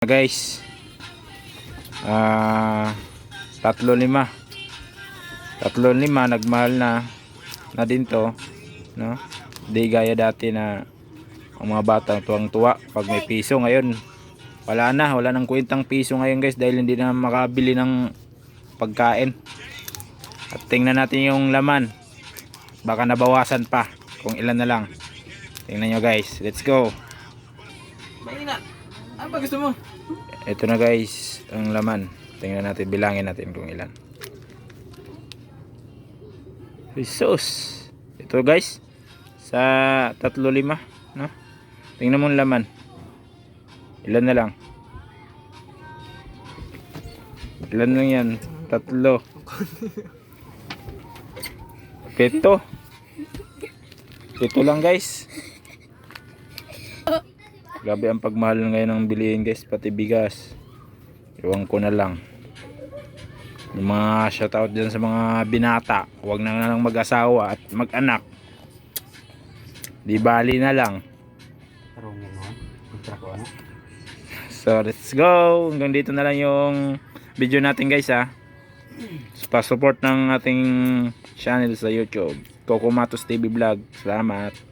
guys. Ah tatlo lima. Tatlo lima nagmahal na na din to no? Di gaya dati na ang mga bata tuwang tuwa pag may piso. Ngayon wala na. Wala nang kwentang piso ngayon guys dahil hindi na makabili ng pagkain. At tingnan natin yung laman. Baka nabawasan pa kung ilan na lang. Tingnan nyo guys. Let's go. Mahina. Ano ba gusto mo? Ito na guys, ang laman. Tingnan natin, bilangin natin kung ilan. Jesus. Ito guys, sa tatlo lima, no? Tingnan mo ang laman. Ilan na lang? Ilan lang yan? Tatlo. Pito. Pito lang guys. Grabe ang pagmahal ngayon ng bilihin guys, pati bigas. Iwan ko na lang. Yung mga shoutout dyan sa mga binata, huwag na lang mag-asawa at mag-anak. Di bali na lang. Ano? So let's go. Hanggang dito na lang yung video natin guys ha. Pa-support ng ating channel sa YouTube. Coco Matos TV Vlog. Salamat.